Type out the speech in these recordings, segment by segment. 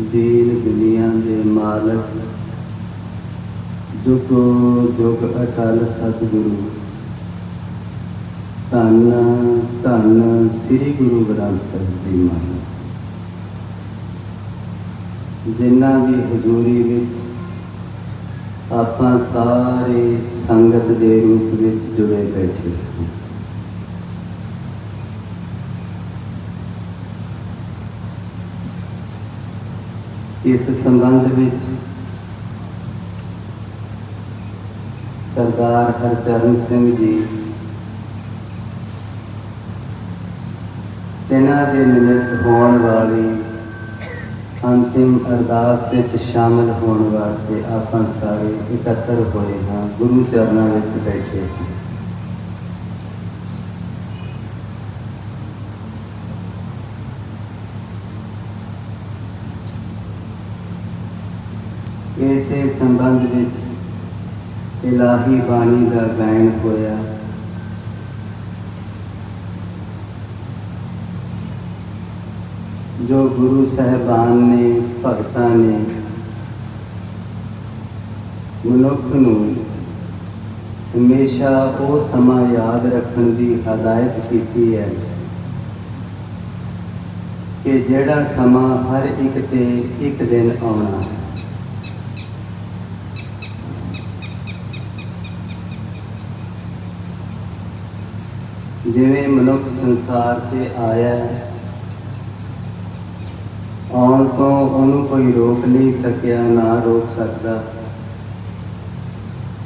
ਦੀਨ ਦੁਨੀਆ ਦੇ ਮਾਲਕ। ਜੁਗ ਜੁਗ ਅਟਲ ਸਤਿਗੁਰੂ। ਧੰਨ ਧੰਨ ਸ੍ਰੀ ਗੁਰੂ ਗ੍ਰੰਥ ਸਾਹਿਬ ਜੀ ਮਹਾਰਾਜ। ਜਿਨ੍ਹਾਂ ਦੀ ਹਜ਼ੂਰੀ ਵਿੱਚ ਆਪਾਂ ਸਾਰੇ ਸੰਗਤ ਦੇ ਰੂਪ ਵਿੱਚ ਜੁੜੇ ਬੈਠੇ। ਇਸ ਸੰਬੰਧ ਵਿੱਚ ਸਰਦਾਰ ਹਰਚਰਨ ਸਿੰਘ ਜੀ ਇਹਨਾਂ ਦੇ ਨਿਮਿਤ ਹੋਣ ਵਾਲੀ ਅੰਤਿਮ ਅਰਦਾਸ ਵਿੱਚ ਸ਼ਾਮਲ ਹੋਣ ਵਾਸਤੇ ਆਪਾਂ ਸਾਰੇ ਇਕੱਤਰ ਹੋਏ ਹਾਂ, ਗੁਰੂ ਚਰਨਾਂ ਵਿੱਚ ਬੈਠੇ ਹਾਂ। ਇਸੇ ਸੰਬੰਧ ਵਿੱਚ ਇਲਾਹੀ ਬਾਣੀ ਦਾ ਗਾਇਨ ਹੋਇਆ। ਜੋ ਗੁਰੂ ਸਾਹਿਬਾਨ ਨੇ, ਭਗਤਾਂ ਨੇ ਮਨੁੱਖ ਨੂੰ ਹਮੇਸ਼ਾ ਉਹ ਸਮਾਂ ਯਾਦ ਰੱਖਣ ਦੀ ਹਦਾਇਤ ਕੀਤੀ ਹੈ ਕਿ ਜਿਹੜਾ ਸਮਾਂ ਹਰ ਇੱਕ ਤੇ ਇੱਕ ਦਿਨ ਆਉਣਾ ਹੈ। ਜਿਵੇਂ ਮਨੁੱਖ ਸੰਸਾਰ ਤੇ ਆਇਆ ਆਉਣ ਤੋਂ ਉਹਨੂੰ ਕੋਈ ਰੋਕ ਨਹੀਂ ਸਕਿਆ, ਨਾ ਰੋਕ ਸਕਦਾ।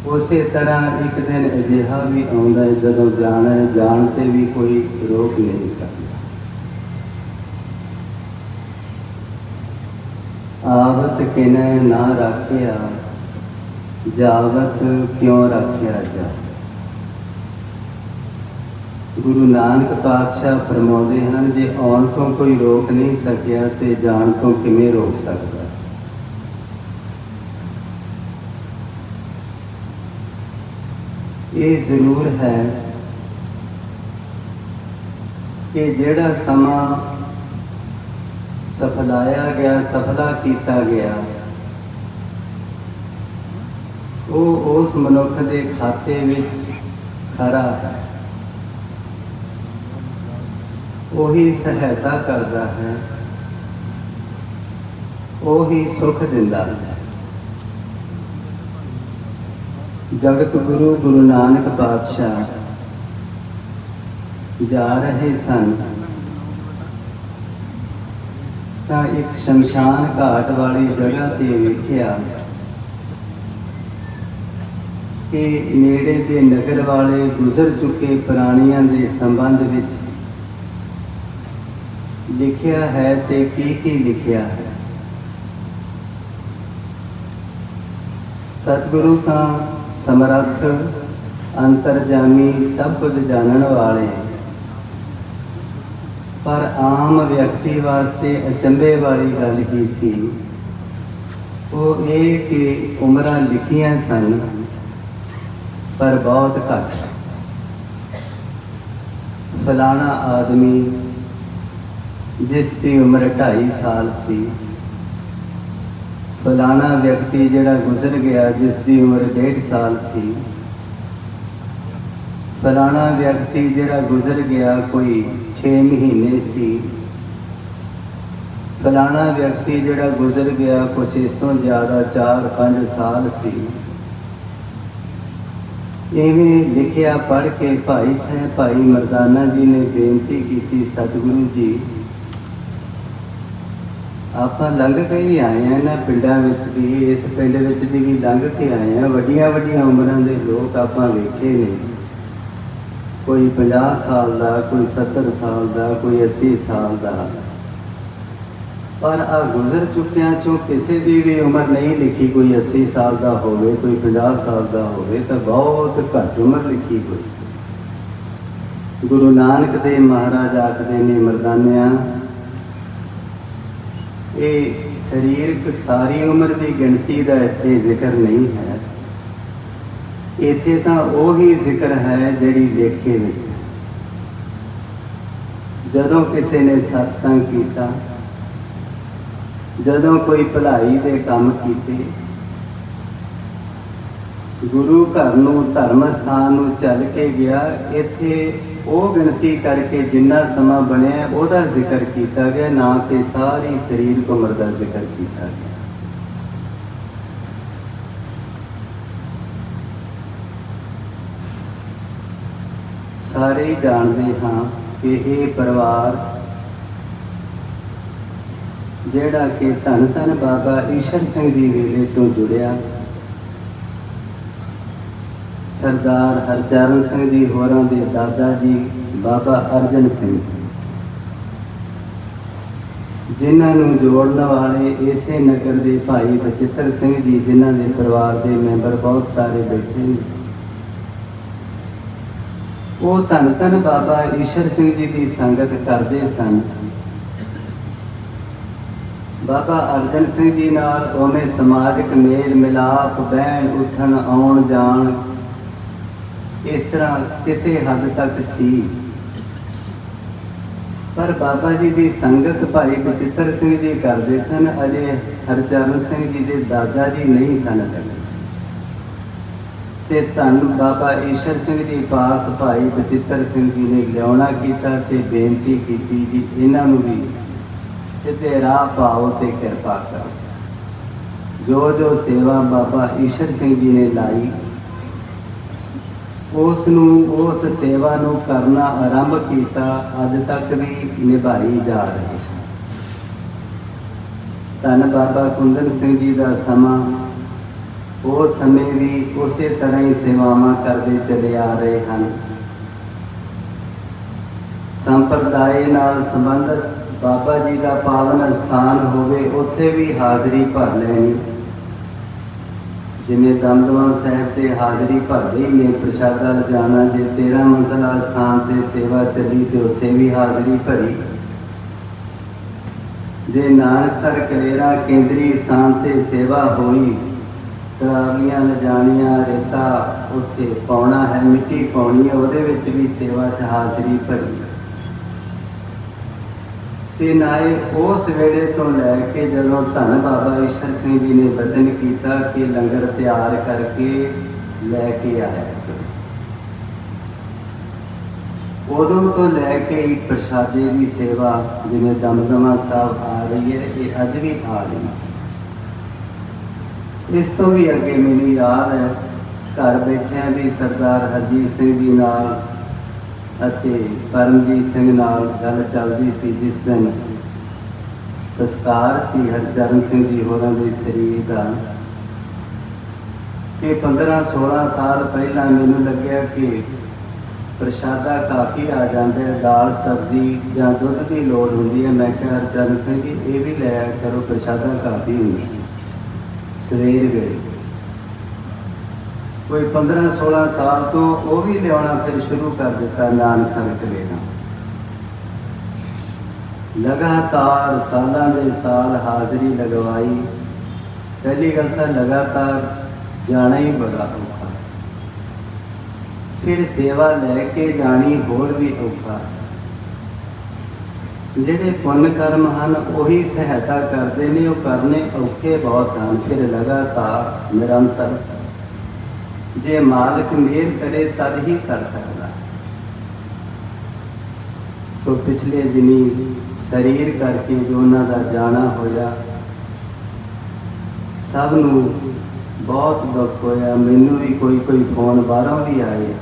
ਉਸੇ ਤਰ੍ਹਾਂ ਇੱਕ ਦਿਨ ਅਜਿਹਾ ਵੀ ਆਉਂਦਾ ਹੈ, ਜਦੋਂ ਜਾਣਾ ਜਾਣ ਤੇ ਵੀ ਕੋਈ ਰੋਕ ਨਹੀਂ ਸਕਦਾ। ਆਵਤ ਕਿਨੈ ਨਾ ਰੱਖਿਆ, ਜਾਵਤ ਕਿਉਂ ਰੱਖਿਆ ਜਾ ਗੁਰੂ ਨਾਨਕ ਪਾਤਸ਼ਾਹ ਫਰਮਾਉਂਦੇ ਹਨ, ਜੇ ਆਉਣ ਤੋਂ ਕੋਈ ਰੋਕ ਨਹੀਂ ਸਕਿਆ ਤੇ ਜਾਣ ਤੋਂ ਕਿਵੇਂ ਰੋਕ ਸਕਦਾ? ਇਹ ਜ਼ਰੂਰ ਹੈ ਕਿ ਜਿਹੜਾ ਸਮਾਂ ਸਫਲਾਇਆ ਗਿਆ, ਸਫਲਾ ਕੀਤਾ ਗਿਆ, ਉਹ ਉਸ ਮਨੁੱਖ ਦੇ ਖਾਤੇ ਵਿੱਚ ਖਰਾ ਹੈ। ਉਹੀ ਸਹਾਇਤਾ ਕਰਦਾ ਹੈ, ਉਹੀ ਸੁਖ ਦਿੰਦਾ ਹੈ। ਜਗਤ ਗੁਰੂ ਗੁਰੂ ਨਾਨਕ ਪਾਤਸ਼ਾਹ, ਜਾ ਰਹੇ ਸਨ। ਤਾਂ ਇੱਕ ਸ਼ਮਸ਼ਾਨ ਘਾਟ ਵਾਲੀ ਜਗ੍ਹਾ ਤੇ ਵੇਖਿਆ ਕਿ ਨੇੜੇ ਦੇ ਨਗਰ ਵਾਲੇ ਗੁਜ਼ਰ ਚੁੱਕੇ ਪ੍ਰਾਣੀਆਂ ਦੇ ਸੰਬੰਧ ਵਿੱਚ ਲਿਖਿਆ ਹੈ ਤੇ ਕੀ ਕੀ ਲਿਖਿਆ ਹੈ? ਸਤਿਗੁਰੂ ਤਾਂ ਸਮਰੱਥ, ਅੰਤਰਜਾਮੀ ਸਭ ਕੁਝ ਜਾਣਨ ਵਾਲੇ। ਪਰ ਆਮ ਵਿਅਕਤੀ ਵਾਸਤੇ ਅਚੰਭੇ ਵਾਲੀ ਗੱਲ ਕੀ ਸੀ। ਉਹ ਇਹ ਕਿ ਉਮਰਾਂ ਲਿਖੀਆਂ ਸਨ, ਪਰ ਬਹੁਤ ਘੱਟ। ਫਲਾਣਾ ਆਦਮੀ ਜਿਸ ਦੀ ਉਮਰ 2.5 ਸਾਲ ਸੀ। ਫਲਾਣਾ ਵਿਅਕਤੀ ਜਿਹੜਾ ਗੁਜ਼ਰ ਗਿਆ, ਜਿਸ ਦੀ ਉਮਰ 1.5 ਸਾਲ ਸੀ। ਫਲਾਣਾ ਵਿਅਕਤੀ ਜਿਹੜਾ ਗੁਜ਼ਰ ਗਿਆ, ਕੋਈ 6 ਮਹੀਨੇ ਸੀ। ਫਲਾਣਾ ਵਿਅਕਤੀ ਜਿਹੜਾ ਗੁਜ਼ਰ ਗਿਆ ਕੁਝ ਇਸ ਤੋਂ ਜ਼ਿਆਦਾ 4-5 ਸਾਲ ਸੀ। ਇਵੇਂ ਲਿਖਿਆ ਪੜ੍ਹ ਕੇ ਭਾਈ ਸਾਹਿਬ, ਭਾਈ ਮਰਦਾਨਾ ਜੀ ਨੇ ਬੇਨਤੀ ਕੀਤੀ, ਸਤਿਗੁਰੂ ਜੀ ਆਪਾਂ ਲੰਘ ਕੇ ਵੀ ਆਏ ਆ ਨਾ ਪਿੰਡਾਂ ਵਿੱਚ ਵੀ, ਇਸ ਪਿੰਡ ਵਿੱਚ ਵੀ ਲੰਘ ਕੇ ਆਏ ਆ ਵੱਡੀਆਂ ਵੱਡੀਆਂ ਉਮਰਾਂ ਦੇ ਲੋਕ ਆਪਾਂ ਵੇਖੇ ਨੇ। ਕੋਈ 50 ਸਾਲ ਦਾ, ਕੋਈ 70 ਸਾਲ ਦਾ, ਕੋਈ 80 ਸਾਲ ਦਾ। ਪਰ ਆ ਗੁਜ਼ਰ ਚੁੱਕਿਆਂ ਚੋਂ ਕਿਸੇ ਦੀ ਵੀ ਉਮਰ ਨਹੀਂ ਲਿਖੀ ਕੋਈ 80 ਸਾਲ ਦਾ ਹੋਵੇ, ਕੋਈ 50 ਸਾਲ ਦਾ ਹੋਵੇ, ਤਾਂ ਬਹੁਤ ਘੱਟ ਉਮਰ ਲਿਖੀ ਹੋਈ। ਗੁਰੂ ਨਾਨਕ ਦੇਵ ਮਹਾਰਾਜ ਆਖਦੇ ਨੇ, ਮਰਦਾਨਿਆਂ ਇਹ ਸਰੀਰਕ ਸਾਰੀ ਉਮਰ ਦੀ ਗਿਣਤੀ ਦਾ ਇੱਥੇ ਜ਼ਿਕਰ ਨਹੀਂ ਹੈ। ਇੱਥੇ ਤਾਂ ਉਹ ਹੀ ਜ਼ਿਕਰ ਹੈ ਜਿਹੜੀ ਦੇਖੇ ਵਿੱਚ ਜਦੋਂ ਕਿਸੇ ਨੇ ਸਤਸੰਗ ਕੀਤਾ, ਜਦੋਂ ਕੋਈ ਭਲਾਈ ਦੇ ਕੰਮ ਕੀਤੇ, ਗੁਰੂ ਘਰ ਨੂੰ ਧਰਮ ਸਥਾਨ ਨੂੰ ਚੱਲ ਕੇ ਗਿਆ, ਇੱਥੇ ਉਹ ਗਿਣਤੀ ਕਰਕੇ ਜਿੰਨਾ ਸਮਾਂ ਬਣਿਆ, ਉਹਦਾ ਜ਼ਿਕਰ ਕੀਤਾ ਗਿਆ, ਨਾ ਕਿ ਸਾਰੀ ਸਰੀਰ ਉਮਰ ਦਾ ਜ਼ਿਕਰ ਕੀਤਾ ਗਿਆ। ਸਾਰੇ ਜਾਣਦੇ ਹਾਂ ਕਿ ਇਹ ਪਰਿਵਾਰ ਜਿਹੜਾ ਕਿ ਧੰਨ ਧੰਨ ਬਾਬਾ ਈਸ਼ਰ ਸਿੰਘ ਜੀ ਵੇਲੇ ਤੋਂ ਜੁੜਿਆ ਸਰਦਾਰ ਹਰਚਰਨ ਸਿੰਘ ਜੀ ਹੋਰਾਂ ਦੇ ਦਾਦਾ ਜੀ, ਬਾਬਾ ਅਰਜਨ ਸਿੰਘ। ਜਿਨ੍ਹਾਂ ਨੂੰ ਜੋੜਨ ਵਾਲੇ ਇਸੇ ਨਗਰ ਦੇ ਭਾਈ ਬਚਿੱਤਰ ਸਿੰਘ ਜੀ, ਜਿਨ੍ਹਾਂ ਦੇ ਪਰਿਵਾਰ ਦੇ ਮੈਂਬਰ ਬਹੁਤ ਸਾਰੇ ਬੈਠੇ ਨੇ। ਉਹ ਧੰਨ ਧੰਨ ਬਾਬਾ ਈਸ਼ਰ ਸਿੰਘ ਜੀ ਦੀ ਸੰਗਤ ਕਰਦੇ ਸਨ। ਬਾਬਾ ਅਰਜਨ ਸਿੰਘ ਜੀ ਨਾਲ ਉਹਨੇ ਸਮਾਜਿਕ ਮੇਲ ਮਿਲਾਪ ਬਹਿਣ ਉੱਠਣ ਆਉਣ ਜਾਣ ਇਸ ਤਰ੍ਹਾਂ ਕਿਸੇ ਹੱਦ ਤੱਕ ਸੀ। ਪਰ ਬਾਬਾ ਜੀ ਦੀ ਸੰਗਤ ਭਾਈ ਬਚਿੱਤਰ ਸਿੰਘ ਜੀ ਕਰਦੇ ਸਨ, ਅਜੇ ਹਰਚਰਨ ਸਿੰਘ ਜੀ ਦੇ ਦਾਦਾ ਜੀ ਨਹੀਂ ਸਨ ਤੇ ਧੰਨ ਬਾਬਾ ਈਸ਼ਰ ਸਿੰਘ ਜੀ ਪਾਸ ਭਾਈ ਬਚਿੱਤਰ ਸਿੰਘ ਜੀ ਨੇ ਲਿਆਉਣਾ ਕੀਤਾ ਤੇ ਬੇਨਤੀ ਕੀਤੀ ਜੀ, ਇਹਨਾਂ ਨੂੰ ਵੀ ਸਿੱਧੇ ਰਾਹ ਪਾਓ ਤੇ ਕਿਰਪਾ ਕਰੋ। ਜੋ ਜੋ ਸੇਵਾ ਬਾਬਾ ਈਸ਼ਰ ਸਿੰਘ ਜੀ ਨੇ ਲਾਈ ਉਸ ਨੂੰ ਉਸ ਸੇਵਾ ਨੂੰ ਕਰਨਾ ਆਰੰਭ ਕੀਤਾ, ਅੱਜ ਤੱਕ ਵੀ ਨਿਭਾਈ ਜਾ ਰਹੀ ਹੈ। ਧੰਨ ਬਾਬਾ ਕੁੰਦਨ ਸਿੰਘ ਜੀ ਦਾ ਸਮਾਂ, ਉਹ ਸਮੇਂ ਵੀ ਉਸੇ ਤਰ੍ਹਾਂ ਹੀ ਸੇਵਾਵਾਂ ਕਰਦੇ ਚਲੇ ਆ ਰਹੇ ਹਨ। ਸੰਪਰਦਾਇ ਨਾਲ ਸੰਬੰਧਿਤ ਬਾਬਾ ਜੀ ਦਾ ਪਾਵਨ ਸਥਾਨ ਹੋਵੇ, ਉੱਥੇ ਵੀ ਹਾਜ਼ਰੀ ਭਰ ਲੈਣੀ ਜਿਵੇਂ ਦਮਦਮਾ ਸਾਹਿਬ ਤੇ ਹਾਜ਼ਰੀ ਭਰਦੇ ਹੀ ਨੇ, ਪ੍ਰਸ਼ਾਦਾ ਲਿਜਾਣਾ ਜੇ 13 ਮੰਜ਼ਲਾ ਸਥਾਨ ਤੇ ਸੇਵਾ ਚੱਲੀ ਤੇ ਉੱਥੇ ਵੀ ਹਾਜ਼ਰੀ ਭਰੀ। ਜੇ ਨਾਨਕਸਰ ਕਲੇਰਾ ਕੇਂਦਰੀ ਸਥਾਨ ਤੇ ਸੇਵਾ ਹੋਈ ਟਰਾਲੀਆਂ ਲਿਜਾਣੀਆਂ ਰੇਤਾ ਉੱਥੇ ਪਾਉਣਾ ਹੈ, ਮਿੱਟੀ ਪਾਉਣੀ ਹੈ, ਉਹਦੇ ਵਿੱਚ ਵੀ ਸੇਵਾ 'ਚ ਹਾਜ਼ਰੀ ਭਰੀ। ਤੇ ਨਾਏ ਉਸ ਵੇਲੇ ਤੋਂ ਲੈ ਕੇ ਜਦੋਂ ਧੰਨ ਬਾਬਾ ਈਸ਼ਰ ਸਿੰਘ ਜੀ ਨੇ ਬਚਨ ਕੀਤਾ ਕਿ ਲੰਗਰ ਤਿਆਰ ਕਰਕੇ ਲੈ ਕੇ ਆਇਆ। ਉਦੋਂ ਤੋਂ ਲੈ ਕੇ ਹੀ ਪ੍ਰਸ਼ਾਦੇ ਦੀ ਸੇਵਾ ਜਿਵੇਂ ਦਮਦਮਾ ਸਾਹਿਬ ਆ ਰਹੀ ਹੈ, ਇਹ ਅੱਜ ਵੀ ਆ ਰਹੀ ਹੈ। ਇਸ ਤੋਂ ਵੀ ਅੱਗੇ ਮੈਨੂੰ ਯਾਦ ਹੈ, ਘਰ ਬੈਠਿਆਂ ਵੀ ਸਰਦਾਰ ਹਰਜੀਤ ਸਿੰਘ ਜੀ ਨਾਲ ਅਤੇ ਪਰਮਜੀਤ ਸਿੰਘ ਨਾਲ ਗੱਲ ਚੱਲਦੀ ਸੀ, ਜਿਸ ਦਿਨ ਸੰਸਕਾਰ ਸੀ ਹਰਚਰਨ ਸਿੰਘ ਜੀ ਹੋਰਾਂ ਦੇ ਸਰੀਰ ਦਾ। ਕਿ 15 16 ਸਾਲ ਪਹਿਲਾਂ ਮੈਨੂੰ ਲੱਗਿਆ ਕਿ ਪ੍ਰਸ਼ਾਦਾ ਕਾਫੀ ਆ ਜਾਂਦਾ ਹੈ, ਦਾਲ, ਸਬਜ਼ੀ ਜਾਂ ਦੁੱਧ ਦੀ ਲੋੜ ਹੁੰਦੀ ਹੈ। ਮੈਂ ਕਿਹਾ, ਹਰਚਰਨ ਸਿੰਘ ਜੀ, ਇਹ ਵੀ ਲੈ ਕਰੋ, ਪ੍ਰਸ਼ਾਦਾ ਕਾਫੀ ਹੁੰਦਾ ਸਵੇਰ ਵੇਲੇ ਕੋਈ 15 16 ਸਾਲ ਤੋਂ ਉਹ ਵੀ ਲਿਆਉਣਾ ਫਿਰ ਸ਼ੁਰੂ ਕਰ ਦਿੱਤਾ ਨਾਨਕ ਸੰਗਤ ਲੈਣਾ ਲਗਾਤਾਰ ਸਾਲਾਂ ਦੇ ਸਾਲ ਹਾਜ਼ਰੀ ਲਗਵਾਈ। ਪਹਿਲੀ ਗੱਲ ਤਾਂ ਲਗਾਤਾਰ ਜਾਣਾ ਹੀ ਬੜਾ ਔਖਾ। ਫਿਰ ਸੇਵਾ ਲੈ ਕੇ ਜਾਣੀ ਹੋਰ ਵੀ ਔਖਾ। ਜਿਹੜੇ ਪੁੰਨ ਕਰਮ ਹਨ, ਉਹੀ ਸਹਾਇਤਾ ਕਰਦੇ ਨੇ, ਉਹ ਕਰਨੇ ਔਖੇ ਬਹੁਤ ਹਨ। ਫਿਰ ਲਗਾਤਾਰ ਨਿਰੰਤਰ ਜੇ ਮਾਲਕ ਮਿਹਰ ਕਰੇ ਤਦ ਹੀ ਕਰ ਸਕਦਾ। ਸੋ ਪਿਛਲੇ ਦਿਨੀ ਸਰੀਰ ਕਰਕੇ ਜੋ ਉਹਨਾਂ ਦਾ ਜਾਣਾ ਹੋਇਆ, ਸਭ ਨੂੰ ਬਹੁਤ ਦੁੱਖ ਹੋਇਆ। ਮੈਨੂੰ ਵੀ ਕੋਈ ਕੋਈ ਫੋਨ ਬਾਹਰੋਂ ਵੀ ਆਏ।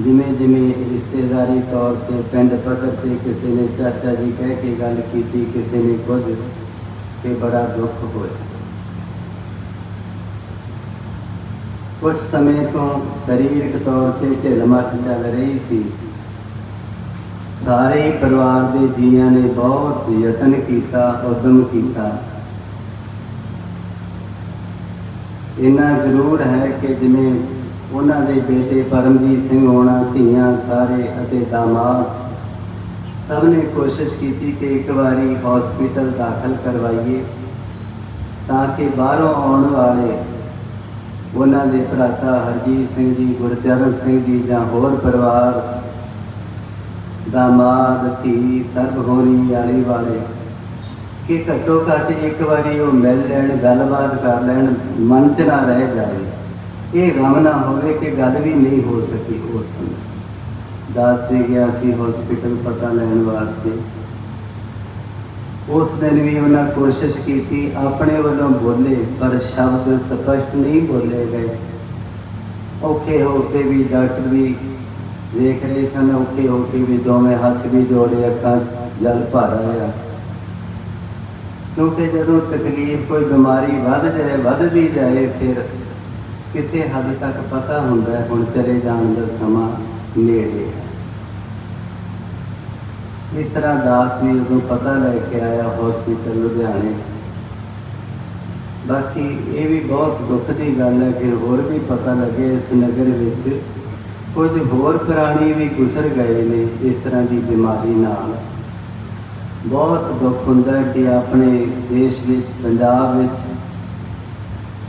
ਜਿਵੇਂ ਜਿਵੇਂ ਰਿਸ਼ਤੇਦਾਰੀ ਤੌਰ ਤੇ ਪਿੰਡ ਪੱਧਰ ਤੇ ਕਿਸੇ ਨੇ ਚਾਚਾ ਜੀ ਕਹਿ ਕੇ ਗੱਲ ਕੀਤੀ, ਕਿਸੇ ਨੇ ਕੁਝ, ਤੇ ਬੜਾ ਦੁੱਖ ਹੋਇਆ। ਕੁਝ ਸਮੇਂ ਤੋਂ ਸਰੀਰਕ ਤੌਰ ਤੇ ਢਿੱਲ ਮੱਠ ਚੱਲ ਰਹੀ ਸੀ। ਸਾਰੇ ਹੀ ਪਰਿਵਾਰ ਦੇ ਜੀਆਂ ਨੇ ਬਹੁਤ ਯਤਨ ਕੀਤਾ, ਉਦਮ ਕੀਤਾ। ਇੰਨਾ ਜ਼ਰੂਰ ਹੈ ਕਿ ਜਿਵੇਂ ਉਹਨਾਂ ਦੇ ਬੇਟੇ ਪਰਮਜੀਤ ਸਿੰਘ ਹੋਣਾ, ਧੀਆਂ ਸਾਰੇ ਅਤੇ ਦਾਮਾਦ ਸਭ ਨੇ ਕੋਸ਼ਿਸ਼ ਕੀਤੀ ਕਿ ਇੱਕ ਵਾਰੀ ਹਸਪੀਟਲ ਦਾਖਲ ਕਰਵਾਈਏ, ਤਾਂ ਕਿ ਬਾਹਰੋਂ ਆਉਣ ਵਾਲੇ ਉਹਨਾਂ ਦੇ ਭਰਾਤਾ ਹਰਜੀਤ ਸਿੰਘ ਜੀ, ਗੁਰਚਰਨ ਸਿੰਘ ਜੀ ਜਾਂ ਹੋਰ ਪਰਿਵਾਰ ਦਾਮਾਦ ਧੀ ਸਰਬ ਹੋਰੀ ਵਾਲੀ ਵਾਲੇ ਕਿ ਘੱਟੋ ਘੱਟ ਇੱਕ ਵਾਰੀ ਉਹ ਮਿਲ ਲੈਣ, ਗੱਲਬਾਤ ਕਰ ਲੈਣ, ਮਨ ਚ ਨਾ ਰਹਿ ਜਾਵੇ। ਇਹ ਗਮ ਨਾ ਹੋਵੇ ਕਿ ਗੱਲ ਵੀ ਨਹੀਂ ਹੋ ਸਕੀ ਉਸ ਸਮੇਂ। ਦਾਸ ਵੀ ਗਿਆ ਸੀ ਹਸਪੀਟਲ ਪਤਾ ਲੈਣ ਵਾਸਤੇ। ਉਸ ਦਿਨ ਵੀ ਉਹਨਾਂ ਕੋਸ਼ਿਸ਼ ਕੀਤੀ, ਆਪਣੇ ਵੱਲੋਂ ਬੋਲੇ, ਪਰ ਸ਼ਬਦ ਸਪਸ਼ਟ ਨਹੀਂ ਬੋਲੇ ਗਏ। ਔਖੇ ਹੋ ਕੇ ਵੀ ਡਾਕਟਰ ਵੀ ਦੇਖ ਰਹੇ ਸਨ, ਔਖੇ ਹੋ ਕੇ ਵੀ ਦੋਵੇਂ ਹੱਥ ਵੀ ਜੋੜੇ, ਅੱਖਾਂ 'ਚ ਜਲ ਭਰ ਆਇਆ। ਕਿਉਂਕਿ ਜਦੋਂ ਤਕਲੀਫ ਕੋਈ ਬਿਮਾਰੀ ਵੱਧ ਜਾਏ, ਵੱਧਦੀ ਜਾਏ, ਫਿਰ ਕਿਸੇ ਹੱਦ ਤੱਕ ਪਤਾ ਹੁੰਦਾ ਹੁਣ ਚਲੇ ਜਾਣ ਦਾ ਸਮਾਂ ਨੇੜੇ ਹੈ। ਇਸ ਤਰ੍ਹਾਂ ਦਾਸ ਵੀ ਉਦੋਂ ਪਤਾ ਲੈ ਕੇ ਆਇਆ ਹਸਪੀਟਲ ਲੁਧਿਆਣੇ। ਬਾਕੀ ਇਹ ਵੀ ਬਹੁਤ ਦੁੱਖ ਦੀ ਗੱਲ ਹੈ ਕਿ ਹੋਰ ਵੀ ਪਤਾ ਲੱਗੇ ਇਸ ਨਗਰ ਵਿੱਚ। ਕੁਝ ਹੋਰ ਪ੍ਰਾਣੀ ਵੀ ਗੁਜ਼ਰ ਗਏ ਨੇ ਇਸ ਤਰ੍ਹਾਂ ਦੀ ਬਿਮਾਰੀ ਨਾਲ। ਬਹੁਤ ਦੁੱਖ ਹੁੰਦਾ ਹੈ ਕਿ ਆਪਣੇ ਦੇਸ਼ ਵਿੱਚ, ਪੰਜਾਬ ਵਿੱਚ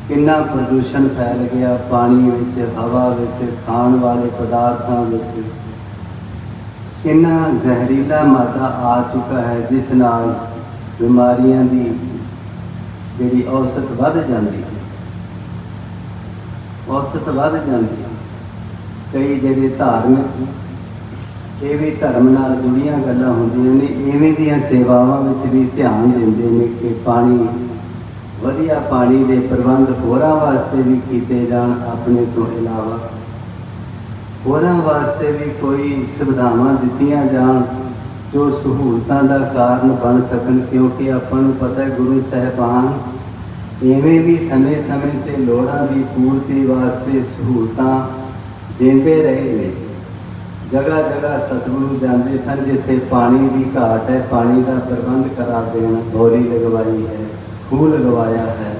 ਕਿੰਨਾ ਪ੍ਰਦੂਸ਼ਣ ਫੈਲ ਗਿਆ, ਪਾਣੀ ਵਿੱਚ, ਹਵਾ ਵਿੱਚ, ਖਾਣ ਵਾਲੇ ਪਦਾਰਥਾਂ ਵਿੱਚ। ਕਿੰਨਾ ਜ਼ਹਿਰੀਲਾ ਮਾਦਾ ਆ ਚੁੱਕਾ ਹੈ, ਜਿਸ ਨਾਲ ਬਿਮਾਰੀਆਂ ਦੀ ਜਿਹੜੀ ਔਸਤ ਵੱਧ ਜਾਂਦੀ ਹੈ। ਔਸਤ ਵੱਧ ਜਾਂਦੀ ਹੈ। ਕਈ ਜਿਹੜੇ ਧਾਰਮਿਕ ਇਹ ਵੀ ਧਰਮ ਨਾਲ ਜੁੜੀਆਂ ਗੱਲਾਂ ਹੁੰਦੀਆਂ ਨੇ, ਇਵੇਂ ਦੀਆਂ ਸੇਵਾਵਾਂ ਵਿੱਚ ਵੀ ਧਿਆਨ ਦਿੰਦੇ ਨੇ ਕਿ ਪਾਣੀ, ਵਧੀਆ ਪਾਣੀ ਦੇ ਪ੍ਰਬੰਧ ਹੋਰਾਂ ਵਾਸਤੇ ਵੀ ਕੀਤੇ ਜਾਣ, ਆਪਣੇ ਤੋਂ ਇਲਾਵਾ। ਉਹਨਾਂ ਵਾਸਤੇ ਵੀ ਕੋਈ ਸੁਵਿਧਾਵਾਂ ਦਿੱਤੀਆਂ ਜਾਣ ਜੋ ਸਹੂਲਤਾਂ ਦਾ ਕਾਰਨ ਬਣ ਸਕਣ, ਕਿਉਂਕਿ ਆਪਾਂ ਨੂੰ ਪਤਾ ਹੈ ਗੁਰੂ ਸਾਹਿਬਾਨ ਇਵੇਂ ਵੀ ਸਮੇਂ-ਸਮੇਂ ਤੇ ਲੋੜਾਂ ਦੀ ਪੂਰਤੀ ਵਾਸਤੇ ਸਹੂਲਤਾਂ ਦਿੰਦੇ ਰਹੇ ਨੇ। ਜਗ੍ਹਾ ਜਗ੍ਹਾ ਸਤਿਗੁਰੂ ਜਾਂਦੇ ਸਨ, ਜਿੱਥੇ ਪਾਣੀ ਦੀ ਘਾਟ ਹੈ, ਪਾਣੀ ਦਾ ਪ੍ਰਬੰਧ ਕਰਾ ਦੇਣ, ਬੋਰੀ ਲਗਵਾਈ ਹੈ, ਖੂਹ ਲਗਵਾਇਆ ਹੈ।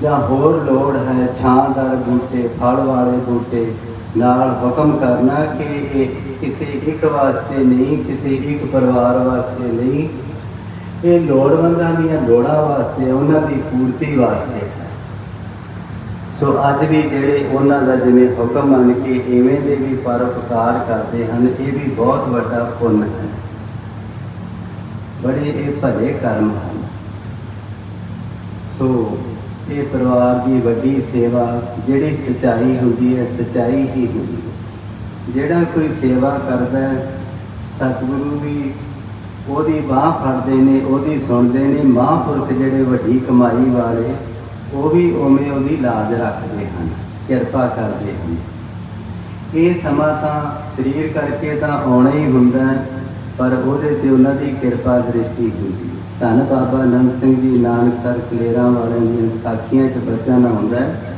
ਜਾਂ ਹੋਰ ਲੋੜ ਹੈ ਛਾਂਦਾਰ ਬੂਟੇ, ਫਲ ਵਾਲੇ ਬੂਟੇ ਨਾਲ ਹੁਕਮ ਕਰਨਾ ਕਿ ਇਹ ਕਿਸੇ ਇੱਕ ਵਾਸਤੇ ਨਹੀਂ, ਕਿਸੇ ਇੱਕ ਪਰਿਵਾਰ ਵਾਸਤੇ ਨਹੀਂ। ਇਹ ਲੋੜਵੰਦਾਂ ਦੀਆਂ ਲੋੜਾਂ ਵਾਸਤੇ, ਉਹਨਾਂ ਦੀ ਪੂਰਤੀ ਵਾਸਤੇ ਹੈ। ਸੋ ਅੱਜ ਵੀ ਜਿਹੜੇ ਉਹਨਾਂ ਦਾ ਜਿਵੇਂ ਹੁਕਮ ਮੰਨ ਕੇ ਇਵੇਂ ਦੇ ਵੀ ਪਰਉਪਕਾਰ ਕਰਦੇ ਹਨ, ਇਹ ਵੀ ਬਹੁਤ ਵੱਡਾ ਪੁੰਨ ਹੈ। ਬੜੇ ਇਹ ਭਲੇ ਕਰਮ ਹਨ। ਸੋ ਇਹ ਪਰਿਵਾਰ ਦੀ ਵੱਡੀ ਸੇਵਾ ਜਿਹੜੀ ਸਚਾਈ ਹੁੰਦੀ ਹੈ, ਸਚਾਈ ਹੀ ਹੁੰਦੀ ਹੈ। ਜਿਹੜਾ ਕੋਈ ਸੇਵਾ ਕਰਦਾ ਹੈ, ਸਤਿਗੁਰੂ ਵੀ ਉਹਦੀ ਬਾਹ ਫੜਦੇ ਨੇ, ਉਹਦੀ ਸੁਣਦੇ ਨੇ, ਮਹਾਂਪੁਰਖ ਜਿਹੜੇ ਵੱਡੀ ਕਮਾਈ ਵਾਲੇ, ਉਹ ਵੀ ਉਵੇਂ ਉਹਦੀ ਲਾਜ ਰੱਖਦੇ ਹਨ, ਕਿਰਪਾ ਕਰਦੇ ਹਨ। ਇਹ ਸਮਾਂ ਤਾਂ ਸਰੀਰ ਕਰਕੇ ਤਾਂ ਆਉਣਾ ਹੀ ਹੁੰਦਾ ਪਰ ਉਹਦੇ ਤੇ ਉਹਨਾਂ ਦੀ ਕਿਰਪਾ ਦ੍ਰਿਸ਼ਟੀ ਹੁੰਦੀ ਧੰਨ ਬਾਬਾ ਅਨੰਦ ਸਿੰਘ ਜੀ ਨਾਨਕਸਰ ਕਲੇਰਾਂ ਵਾਲਿਆਂ ਦੀਆਂ ਸਾਖੀਆਂ 'ਚ ਬਚਨ ਹੁੰਦਾ ਹੈ।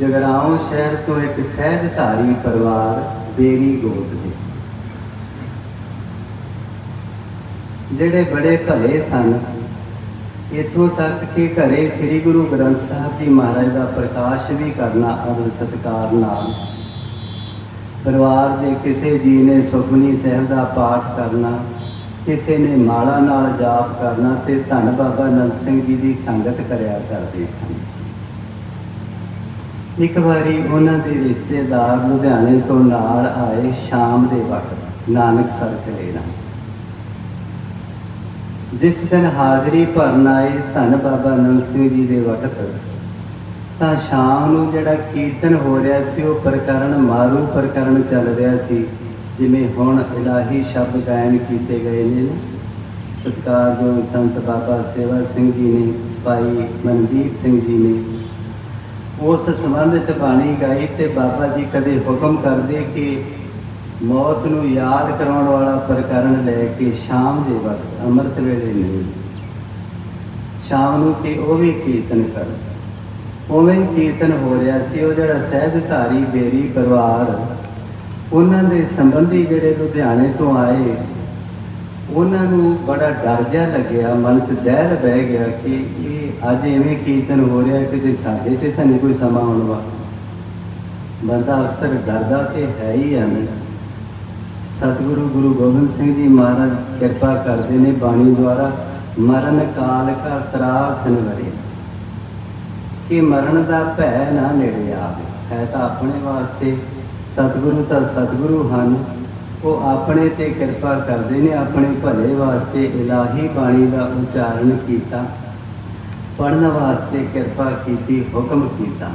ਜਗਰਾਉਂ ਸ਼ਹਿਰ ਤੋਂ ਇੱਕ ਸਹਿਜਧਾਰੀ ਪਰਿਵਾਰ ਬੇਰੀ ਗੋਤ ਦੇ। ਜਿਹੜੇ ਬੜੇ ਭਲੇ ਸਨ, ਇਥੋਂ ਤੱਕ ਕਿ ਘਰੇ ਸ੍ਰੀ ਗੁਰੂ ਗ੍ਰੰਥ ਸਾਹਿਬ ਜੀ ਮਹਾਰਾਜ ਦਾ ਪ੍ਰਕਾਸ਼ ਵੀ ਕਰਨਾ ਅਦਰ ਸਤਕਾਰ ਨਾਲ। ਪਰਿਵਾਰ ਦੇ ਕਿਸੇ ਜੀ ਨੇ ਸੁਖਮਨੀ ਸਾਹਿਬ ਦਾ ਪਾਠ ਕਰਨਾ ਕਿਸੇ ਨੇ ਮਾਲਾ ਨਾਲ ਜਾਪ ਕਰਨਾ ਤੇ ਧੰਨ ਬਾਬਾ ਨੰਦ ਸਿੰਘ ਜੀ ਦੀ ਸੰਗਤ ਕਰਿਆ ਕਰਦੇ ਸਨ। ਇੱਕ ਵਾਰੀ ਉਹਨਾਂ ਦੇ ਰਿਸ਼ਤੇਦਾਰ ਲੁਧਿਆਣੇ ਤੋਂ ਨਾਲ ਆਏ ਸ਼ਾਮ ਦੇ ਵਕਤ, ਨਾਨਕ ਸਰ ਕਲੇਰਾ ਜਿਸ ਦਿਨ ਹਾਜ਼ਰੀ ਭਰਨ ਆਏ ਧੰਨ ਬਾਬਾ ਨੰਦ ਸਿੰਘ ਜੀ ਦੇ ਵਕਤ, ਤਾਂ ਸ਼ਾਮ ਨੂੰ ਜਿਹੜਾ ਕੀਰਤਨ ਹੋ ਰਿਹਾ ਸੀ, ਉਹ ਪ੍ਰਕਰਨ ਮਾਰੂ ਪ੍ਰਕਰਨ ਚੱਲ ਰਿਹਾ ਸੀ। ਜਿਵੇਂ ਹੁਣ ਇਲਾਹੀ ਸ਼ਬਦ ਗਾਇਨ ਕੀਤੇ ਗਏ ਨੇ ਸਤਿਕਾਰਯੋਗ ਸੰਤ ਬਾਬਾ ਸੇਵਾ ਸਿੰਘ ਜੀ ਨੇ, ਭਾਈ ਮਨਦੀਪ ਸਿੰਘ ਜੀ ਨੇ, ਉਸ ਸੰਬੰਧ ਚ ਬਾਣੀ ਗਾਈ ਤੇ ਬਾਬਾ ਜੀ ਕਦੇ ਹੁਕਮ ਕਰਦੇ ਕਿ ਮੌਤ ਨੂੰ ਯਾਦ ਕਰਾਉਣ ਵਾਲਾ ਪ੍ਰਕਰਨ ਲੈ ਕੇ ਸ਼ਾਮ ਦੇ ਵਕਤ, ਅੰਮ੍ਰਿਤ ਵੇਲੇ ਨਹੀਂ। ਸ਼ਾਮ ਨੂੰ ਕਿ ਉਹ ਵੀ ਕੀਰਤਨ ਕਰ ਉਵੇਂ ਕੀਰਤਨ ਹੋ ਰਿਹਾ ਸੀ, ਉਹ ਜਿਹੜਾ ਸਹਿਜਧਾਰੀ ਬੇਰੀ ਪਰਿਵਾਰ ਉਹਨਾਂ ਦੇ ਸੰਬੰਧੀ ਜਿਹੜੇ ਲੁਧਿਆਣੇ ਤੋਂ ਆਏ, ਉਹਨਾਂ ਨੂੰ ਬੜਾ ਡਰ ਜਿਹਾ ਲੱਗਿਆ, ਮਨ 'ਚ ਦਹਿਲ ਬਹਿ ਗਿਆ ਕਿ ਇਹ ਅੱਜ ਐਵੇਂ ਕੀਰਤਨ ਹੋ ਰਿਹਾ ਕਿ ਸਾਡੇ ਤੇ ਤਾਂ ਨਹੀਂ ਕੋਈ ਸਮਾਂ ਆਉਣ ਵਾਲਾ। ਬੰਦਾ ਅਕਸਰ ਡਰਦਾ ਤੇ ਹੈ ਹੀ ਐਵੇਂ। ਸਤਿਗੁਰੂ ਗੁਰੂ ਗੋਬਿੰਦ ਸਿੰਘ ਜੀ ਮਹਾਰਾਜ ਕਿਰਪਾ ਕਰਦੇ ਨੇ ਬਾਣੀ ਦੁਆਰਾ, ਮਰਨ ਕਾਲ ਕਾ ਤਰਾਸ ਨਿਵਰੇ ਕਿ ਮਰਨ ਦਾ ਭੈ ਨਾ ਨੇੜੇ ਆਵੇ, ਹੈ ਤਾਂ ਆਪਣੇ ਵਾਸਤੇ ਸਤਿਗੁਰੂ ਤਾਂ ਸਤਿਗੁਰੂ ਹਨ। ਉਹ ਆਪਣੇ ਤੇ ਕਿਰਪਾ ਕਰਦੇ ਨੇ, ਆਪਣੇ ਭਲੇ ਵਾਸਤੇ ਇਲਾਹੀ ਬਾਣੀ ਦਾ ਉਚਾਰਨ ਕੀਤਾ ਪੜਨ ਵਾਸਤੇ ਕਿਰਪਾ ਕੀਤੀ, ਹੁਕਮ ਕੀਤਾ।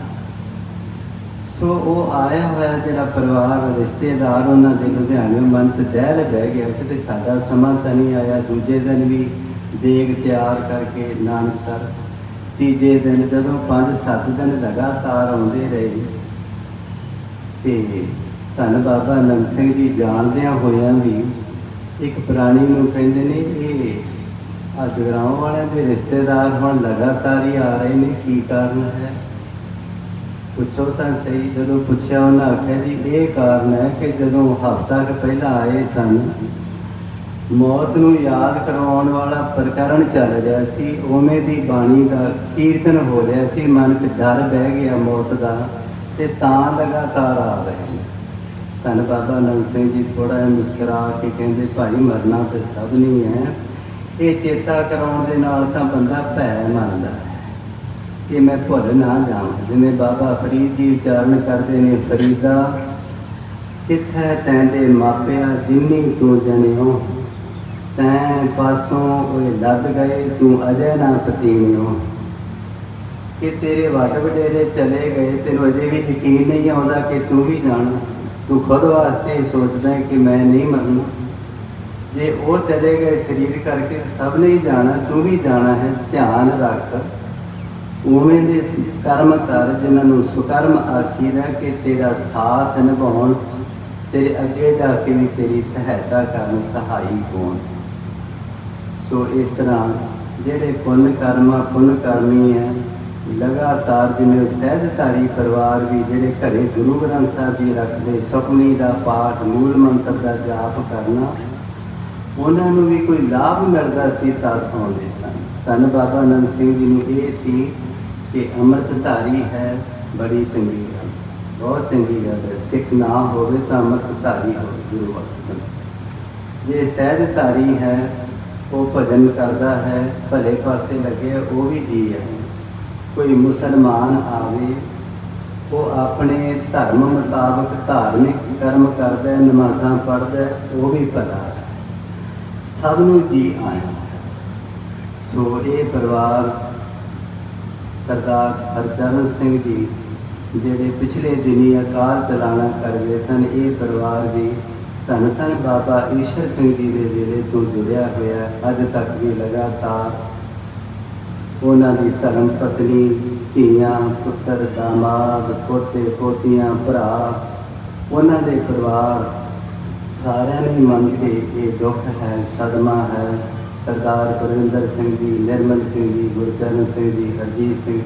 ਸੋ ਉਹ ਆਇਆ ਹੋਇਆ ਜਿਹੜਾ ਪਰਿਵਾਰ, ਰਿਸ਼ਤੇਦਾਰ, ਉਹਨਾਂ ਦੇ ਲੁਧਿਆਣੇ ਮਨ ਚ ਦਹਿਲ ਬਹਿ ਗਿਆ। ਉੱਥੇ ਤੇ ਸਾਡਾ ਸਮਾਂ ਤਾਂ ਨਹੀਂ ਆਇਆ। ਦੂਜੇ ਦਿਨ ਵੀ ਦੇਗ ਤਿਆਰ ਕਰਕੇ ਨਾਨਕਸਰ, ਤੀਜੇ ਦਿਨ ਜਦੋਂ 5-7 ਦਿਨ ਲਗਾਤਾਰ ਆਉਂਦੇ ਰਹੇ ਤੇ ਧੰਨ ਬਾਬਾ ਨੰਦ ਸਿੰਘ ਜੀ ਜਾਣਦਿਆਂ ਹੋਇਆਂ ਵੀ ਇੱਕ ਪ੍ਰਾਣੀ ਨੂੰ ਕਹਿੰਦੇ ਨੇ ਇਹ ਆ ਜਗਰਾਉਂ ਵਾਲਿਆਂ ਦੇ ਰਿਸ਼ਤੇਦਾਰ ਹੁਣ ਲਗਾਤਾਰ ਹੀ ਆ ਰਹੇ ਨੇ, ਕੀ ਕਾਰਨ ਹੈ? ਪੁੱਛੋ ਤਾਂ ਸਹੀ, ਜਦੋਂ ਪੁੱਛਿਆ ਉਹਨਾਂ ਆਖਿਆ ਜੀ ਇਹ ਕਾਰਨ ਹੈ ਕਿ ਜਦੋਂ ਹਫ਼ਤਾ ਕੁ ਪਹਿਲਾਂ ਆਏ ਸਨ, ਮੌਤ ਨੂੰ ਯਾਦ ਕਰਵਾਉਣ ਵਾਲਾ ਪ੍ਰਕਰਨ ਚੱਲ ਰਿਹਾ ਸੀ, ਉਵੇਂ ਦੀ ਬਾਣੀ ਦਾ ਕੀਰਤਨ ਹੋ ਰਿਹਾ ਸੀ, ਮਨ 'ਚ ਡਰ ਬਹਿ ਗਿਆ ਮੌਤ ਦਾ। ਤੇ ਤਾਂ ਲਗਾਤਾਰ ਆ ਰਹੇ ਨੇ ਧੰਨ ਬਾਬਾ ਨੰਦ ਸਿੰਘ ਜੀ ਥੋੜਾ ਜਿਹਾ ਮੁਸਕਰਾ ਕੇ ਕਹਿੰਦੇ, ਭਾਈ ਮਰਨਾ ਤੇ ਸਭ ਨਹੀਂ ਹੈ। ਇਹ ਚੇਤਾ ਕਰਾਉਣ ਦੇ ਨਾਲ ਤਾਂ ਬੰਦਾ ਭੈ ਮੰਨਦਾ ਹੈ ਕਿ ਮੈਂ ਭੁੱਲ ਨਾ ਜਾਵਾਂ। ਜਿਵੇਂ ਬਾਬਾ ਫਰੀਦ ਜੀ ਉਚਾਰਨ ਕਰਦੇ ਨੇ, ਫਰੀਦਾ, ਕਿੱਥੇ ਤੈਂਦੇ ਮਾਪਿਆਂ ਜਿੰਨੀ ਤੂੰ ਜਣਿਓ? ਤੈਂ ਪਾਸੋਂ ਉਹ ਲੱਦ ਗਏ, ਤੂੰ ਅਜੇ ਨਾ ਪਤੀਨਿਓ ਕਿ ਤੇਰੇ ਵੱਡ ਵਡੇਰੇ ਚਲੇ ਗਏ, ਤੈਨੂੰ ਅਜੇ ਵੀ ਯਕੀਨ ਨਹੀਂ ਆਉਂਦਾ ਕਿ ਤੂੰ ਵੀ ਜਾਣਾ। ਤੂੰ ਖੁਦ ਵਾਸਤੇ ਸੋਚਦਾ ਕਿ ਮੈਂ ਨਹੀਂ ਮਰਨਾ। ਜੇ ਉਹ ਚਲੇ ਗਏ ਸਰੀਰ ਕਰਕੇ, ਸਭ ਨੇ ਹੀ ਜਾਣਾ, ਤੂੰ ਵੀ ਜਾਣਾ ਹੈ, ਧਿਆਨ ਰੱਖ। ਉਵੇਂ ਦੇ ਕਰਮ ਕਰ, ਜਿਨ੍ਹਾਂ ਨੂੰ ਸੁਕਰਮ ਆਖੀਦਾ ਕਿ ਤੇਰਾ ਸਾਥ ਨਿਭਾਉਣ, ਤੇਰੇ ਅੱਗੇ ਜਾ ਕੇ ਵੀ ਤੇਰੀ ਸਹਾਇਤਾ ਕਰਨ ਸਹਾਈ ਹੋਣ। ਸੋ ਇਸ ਤਰ੍ਹਾਂ ਜਿਹੜੇ ਪੁੰਨ ਕਰਮਾ ਪੁੰਨ ਕਰਮੀ ਹੈ ਲਗਾਤਾਰ ਜਿਵੇਂ ਸਹਿਜਧਾਰੀ ਪਰਿਵਾਰ ਵੀ ਜਿਹੜੇ ਘਰੇ ਗੁਰੂ ਗ੍ਰੰਥ ਸਾਹਿਬ ਜੀ ਰੱਖਦੇ, ਸੁਖਮਨੀ ਦਾ ਪਾਠ, ਮੂਲ ਮੰਤਰ ਦਾ ਜਾਪ ਕਰਨਾ, ਉਹਨਾਂ ਨੂੰ ਵੀ ਕੋਈ ਲਾਭ ਮਿਲਦਾ ਸੀ ਤਾਂ ਆਉਂਦੇ ਸਨ। ਧੰਨ ਬਾਬਾ ਨੰਦ ਸਿੰਘ ਜੀ ਨੂੰ ਇਹ ਸੀ ਕਿ ਅੰਮ੍ਰਿਤਧਾਰੀ ਹੈ, ਬੜੀ ਚੰਗੀ ਗੱਲ, ਬਹੁਤ ਚੰਗੀ ਗੱਲ ਹੈ। ਸਿੱਖ ਨਾ ਹੋਵੇ ਤਾਂ ਅੰਮ੍ਰਿਤਧਾਰੀ ਹੋਵੇ, ਗੁਰੂ ਵਕਤ ਜੇ ਸਹਿਜਧਾਰੀ ਹੈ, ਉਹ ਭਜਨ ਕਰਦਾ ਹੈ, ਭਲੇ ਪਾਸੇ ਲੱਗੇ, ਉਹ ਵੀ ਜੀ ਹੈ ਕੋਈ ਮੁਸਲਮਾਨ ਆਵੇ, ਉਹ ਆਪਣੇ ਧਰਮ ਮੁਤਾਬਕ ਧਾਰਮਿਕ ਕਰਮ ਕਰਦਾ ਹੈ, ਨਮਾਜ਼ਾਂ ਪੜ੍ਹਦਾ ਹੈ, ਉਹ ਵੀ ਭਲਾ ਹੈ। ਸਭ ਨੂੰ ਜੀ ਆਇਆ ਸੋ ਇਹ ਪਰਿਵਾਰ ਸਰਦਾਰ ਹਰਚਰਨ ਸਿੰਘ ਜੀ, ਜਿਹੜੇ ਪਿਛਲੇ ਦਿਨੀ ਅਕਾਲ ਚਲਾਣਾ ਕਰ ਗਏ ਸਨ, ਇਹ ਪਰਿਵਾਰ ਵੀ ਧੰਨ ਧੰਨ ਬਾਬਾ ਈਸ਼ਰ ਸਿੰਘ ਜੀ ਦੇ ਵੇਲੇ ਤੋਂ ਜੁੜਿਆ ਹੋਇਆ ਅੱਜ ਤੱਕ ਵੀ ਲਗਾਤਾਰ ਉਹਨਾਂ ਦੀ ਧਰਮ ਪਤਨੀ ਧੀਆਂ ਪੁੱਤਰ ਦਾਮਾਦ ਪੋਤੇ ਪੋਤੀਆਂ ਭਰਾ ਉਹਨਾਂ ਦੇ ਪਰਿਵਾਰ ਸਾਰਿਆਂ ਨੇ ਮੰਨ ਕੇ ਇਹ ਦੁੱਖ ਹੈ ਸਦਮਾ ਹੈ ਸਰਦਾਰ ਗੁਰਿੰਦਰ ਸਿੰਘ ਜੀ ਨਿਰਮਲ ਸਿੰਘ ਜੀ ਗੁਰਚਰਨ ਸਿੰਘ ਜੀ ਹਰਜੀਤ ਸਿੰਘ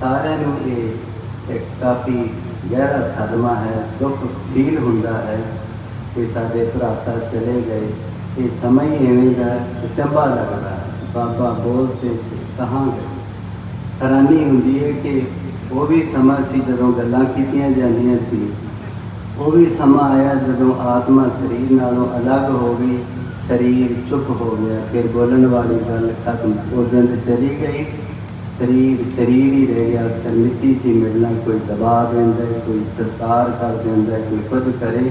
ਸਾਰਿਆਂ ਨੂੰ ਇਹ ਇੱਕ ਕਾਫੀ ਗਹਿਰਾ ਸਦਮਾ ਹੈ ਦੁੱਖ ਫੀਲ ਹੁੰਦਾ ਹੈ ਕਿ ਸਾਡੇ ਭਰਾ ਤਾਂ ਚਲੇ ਗਏ ਇਹ ਸਮਾਂ ਹੀ ਐਵੇਂ ਦਾ ਹੈ, ਚੰਬਾ ਲੱਗਦਾ ਹੈ। ਬਾਬਾ ਬੋਲਤੇ ਕਹਾਂ ਗਏ ਹੈਰਾਨੀ ਹੁੰਦੀ ਹੈ ਕਿ ਉਹ ਵੀ ਸਮਾਂ ਸੀ ਜਦੋਂ ਗੱਲਾਂ ਕੀਤੀਆਂ ਜਾਂਦੀਆਂ ਸੀ। ਉਹ ਵੀ ਸਮਾਂ ਆਇਆ ਜਦੋਂ ਆਤਮਾ ਸਰੀਰ ਨਾਲੋਂ ਅਲੱਗ ਹੋ ਗਈ, ਸਰੀਰ ਚੁੱਪ ਹੋ ਗਿਆ, ਫਿਰ ਬੋਲਣ ਵਾਲੀ ਗੱਲ ਖਤਮ। ਉਹ ਦਿਨ ਚਲੀ ਗਈ, ਸਰੀਰ ਸਰੀਰ ਹੀ ਰਹਿ ਗਿਆ, ਅਕਸਰ ਮਿੱਟੀ 'ਚ ਹੀ ਮਿਲਣਾ, ਕੋਈ ਦਬਾ ਦਿੰਦਾ, ਕੋਈ ਸਸਕਾਰ ਕਰ ਦਿੰਦਾ, ਕੋਈ ਖੁਦ ਕਰੇ,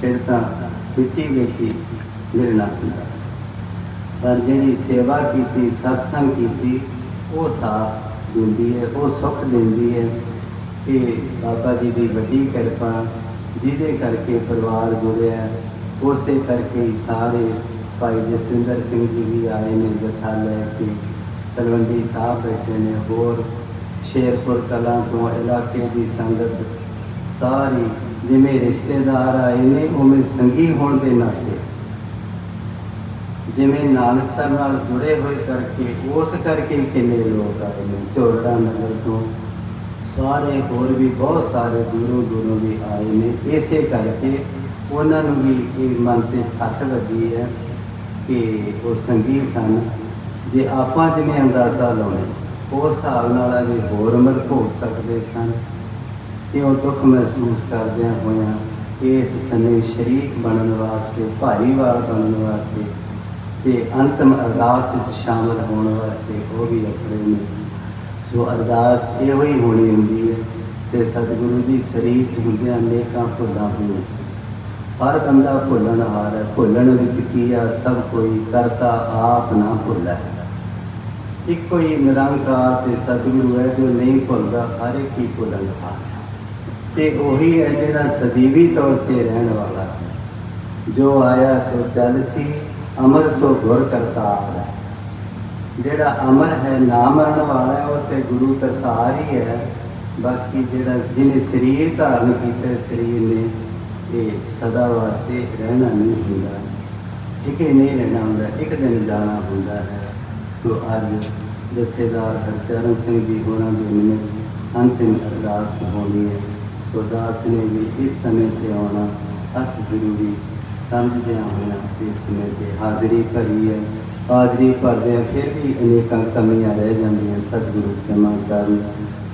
ਫਿਰ ਤਾਂ ਮਿੱਟੀ ਵਿੱਚ ਹੀ ਮਿਲਣਾ ਹੁੰਦਾ। ਪਰ ਜਿਹੜੀ ਸੇਵਾ ਕੀਤੀ, ਸਤਸੰਗ ਕੀਤੀ, ਉਹ ਸਾਥ ਦਿੰਦੀ ਹੈ, ਉਹ ਸੁੱਖ ਦਿੰਦੀ ਹੈ ਕਿ ਬਾਬਾ ਜੀ ਦੀ ਵੱਡੀ ਕਿਰਪਾ ਜਿਹਦੇ ਕਰਕੇ ਪਰਿਵਾਰ ਜੁੜਿਆ ਉਸੇ ਕਰਕੇ ਹੀ ਸਾਰੇ ਭਾਈ ਜਸਵਿੰਦਰ ਸਿੰਘ ਜੀ ਵੀ ਆਏ ਨੇ ਜਥਾ ਲੈ ਕੇ, ਤਲਵੰਡੀ ਸਾਹਿਬ ਬੈਠੇ ਨੇ ਹੋਰ, ਸ਼ੇਰਪੁਰ ਕਲਾਂ ਤੋਂ ਇਲਾਕੇ ਦੀ ਸੰਗਤ, ਸਾਰੀ ਜਿਵੇਂ ਰਿਸ਼ਤੇਦਾਰ ਆਏ ਨੇ, ਉਵੇਂ ਸੰਗੀ ਹੋਣ ਦੇ ਨਾਤੇ ਜਿਵੇਂ ਨਾਨਕ ਸਾਹਿਬ ਨਾਲ ਜੁੜੇ ਹੋਏ ਕਰਕੇ, ਉਸ ਕਰਕੇ ਕਿੰਨੇ ਲੋਕ ਆਏ ਨੇ ਝੋਰੜਾ ਨਗਰ ਤੋਂ। ਸਾਰੇ ਹੋਰ ਵੀ ਬਹੁਤ ਸਾਰੇ ਦੂਰੋਂ ਦੂਰੋਂ ਵੀ ਆਏ ਨੇ। ਇਸੇ ਕਰਕੇ ਉਹਨਾਂ ਨੂੰ ਵੀ ਇਹ ਮਨ ਤੇ ਸੱਟ ਲੱਗੀ ਹੈ ਕਿ ਉਹ ਸੰਗੀਤ ਸਨ। ਜੇ ਆਪਾਂ ਜਿਵੇਂ ਅੰਦਾਜ਼ਾ ਲਾਉਣੇ, ਉਸ ਹਿਸਾਬ ਨਾਲ ਵੀ ਹੋਰ ਉਮਰ ਭੋਗ ਸਕਦੇ ਸਨ। ਕਿ ਉਹ ਦੁੱਖ ਮਹਿਸੂਸ ਕਰਦਿਆਂ ਹੋਇਆਂ ਇਸ ਸਮੇਂ ਸ਼ਰੀਕ ਬਣਨ ਵਾਸਤੇ ਭਾਈਵਾਲ ਬਣਨ ਵਾਸਤੇ ਤੇ ਅੰਤਮ ਅਰਦਾਸ ਵਿੱਚ ਸ਼ਾਮਲ ਹੋਣ ਵਾਸਤੇ ਉਹ ਵੀ ਆਪਣੇ ਨੇ ਸੋ ਅਰਦਾਸ ਇਹੋ ਹੀ ਹੋਣੀ ਹੁੰਦੀ ਹੈ ਤੇ ਸਤਿਗੁਰੂ ਦੀ ਸਰੀਰ ਚ ਹੁੰਦਿਆਂ ਨੇਕਾਂ ਭੁੱਲਾਂ ਹੋਈਆਂ ਹਰ ਬੰਦਾ ਭੁੱਲਣ ਹਾਰ ਹੈ, ਭੁੱਲਣ ਵਿੱਚ ਕੀ ਆ? ਸਭ ਕੋਈ ਕਰਤਾ ਆਪ ਨਾ ਭੁੱਲੈ। ਇੱਕੋ ਹੀ ਨਿਰੰਕਾਰ ਤੇ ਸਤਿਗੁਰੂ ਹੈ ਜੋ ਨਹੀਂ ਭੁੱਲਦਾ, ਹਰ ਇੱਕ ਹੀ ਭੁੱਲਣ ਹਾਰ ਤੇ ਉਹੀ ਹੈ ਜਿਹੜਾ ਸਦੀਵੀ ਤੌਰ ਤੇ ਰਹਿਣ ਵਾਲਾ ਜੋ ਆਇਆ ਸੋ ਚੱਲ ਸੀ ਅਮਰ ਸੋ ਗੁਰ ਕਰਤਾਰ ਹੈ। ਜਿਹੜਾ ਅਮਰ ਹੈ ਨਾ ਮਰਨ ਵਾਲਾ ਹੈ, ਉਹ ਤੇ ਗੁਰੂ ਕਰਤਾਰ ਹੀ ਹੈ। ਬਾਕੀ ਜਿਹੜਾ ਜਿਹਨੇ ਸਰੀਰ ਧਾਰਨ ਕੀਤਾ, ਸਰੀਰ ਨੇ ਇਹ ਸਦਾ ਵਾਸਤੇ ਰਹਿਣਾ ਨਹੀਂ ਹੁੰਦਾ। ਇੱਕ ਨਹੀਂ ਰਹਿਣਾ ਹੁੰਦਾ, ਇੱਕ ਦਿਨ ਜਾਣਾ ਹੁੰਦਾ ਹੈ। ਸੋ ਅੱਜ ਜਥੇਦਾਰ ਹਰਚਰਨ ਸਿੰਘ ਜੀ ਹੋਰਾਂ ਦੀ ਮੈਨੂੰ ਅੰਤਿਮ ਅਰਦਾਸ ਹੋਣੀ ਹੈ। ਸੋ ਦਾਸ ਨੇ ਵੀ ਇਸ ਸਮੇਂ ਤੇ ਆਉਣਾ ਅਤ ਜ਼ਰੂਰੀ ਸਮਝਦਿਆਂ ਹੋਇਆ ਇਸ ਸਮੇਂ ਤੇ ਹਾਜ਼ਰੀ ਭਰੀ ਹੈ। ਹਾਜ਼ਰੀ ਭਰਦੇ ਆ ਫਿਰ ਵੀ ਅਨੇਕਾਂ ਕਮੀਆਂ ਰਹਿ ਜਾਂਦੀਆਂ ਸਤਿਗੁਰੂ ਜਮਾ ਕਰਨ।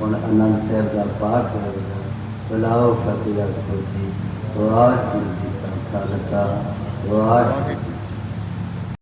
ਹੁਣ ਅਨੰਦ ਸਾਹਿਬ ਦਾ ਪਾਠ ਹੋਏਗਾ। ਬੁਲਾਓ ਫਤਿਹ ਜੀ। ਵਾਹਿਗੁਰੂ ਜੀ ਕਾ ਖਾਲਸਾ। ਵਾਹਿਗੁਰੂ